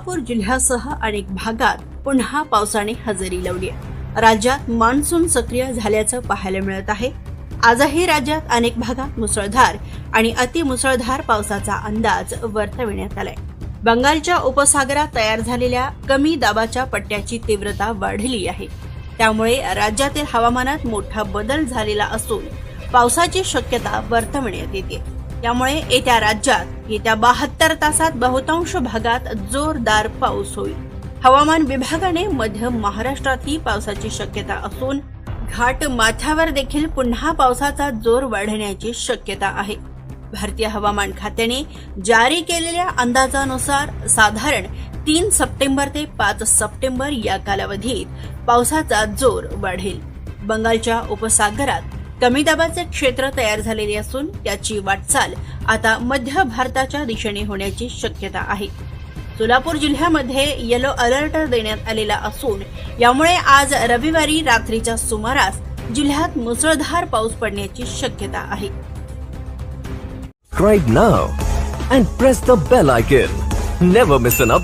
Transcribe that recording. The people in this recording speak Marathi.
जिल्ह्यासह अनेक भागात पुन्हा पावसाने हजेरी लावली आहे. राज्यात मान्सून सक्रिय झाल्याचं पाहायला मिळत आहे. आजही राज्यात अनेक भागात मुसळधार आणि अतिमुसळधार पावसाचा अंदाज वर्तविण्यात आलाय. बंगालच्या उपसागरात तयार झालेल्या कमी दाबाच्या पट्ट्याची तीव्रता वाढली आहे. त्यामुळे राज्यातील हवामानात मोठा बदल झालेला असून पावसाची शक्यता वर्तविण्यात येते. त्यामुळे येत्या राज्यात येत्या बहात्तर तासात बहुतांश भागात जोरदार पाऊस होईल. हवामान विभागाने मध्य महाराष्ट्रातही पावसाची शक्यता असून घाट माथ्यावर देखील पुन्हा पावसाचा जोर वाढण्याची शक्यता आहे. भारतीय हवामान खात्याने जारी केलेल्या अंदाजानुसार साधारण तीन सप्टेंबर ते पाच सप्टेंबर या कालावधीत पावसाचा जोर वाढेल. बंगालच्या उपसागरात कमी दाबाचे क्षेत्र तयार झालेले असून त्याची वाटचाल आता मध्य भारताच्या दिशेने होण्याची शक्यता आहे सोलापूर जिल्ह्यामध्ये येलो अलर्ट देण्यात आलेला असून यामुळे आज रविवारी रात्रीच्या सुमारास जिल्ह्यात मुसळधार पाऊस पडण्याची शक्यता आहे right now and press the bell icon. Never miss an update.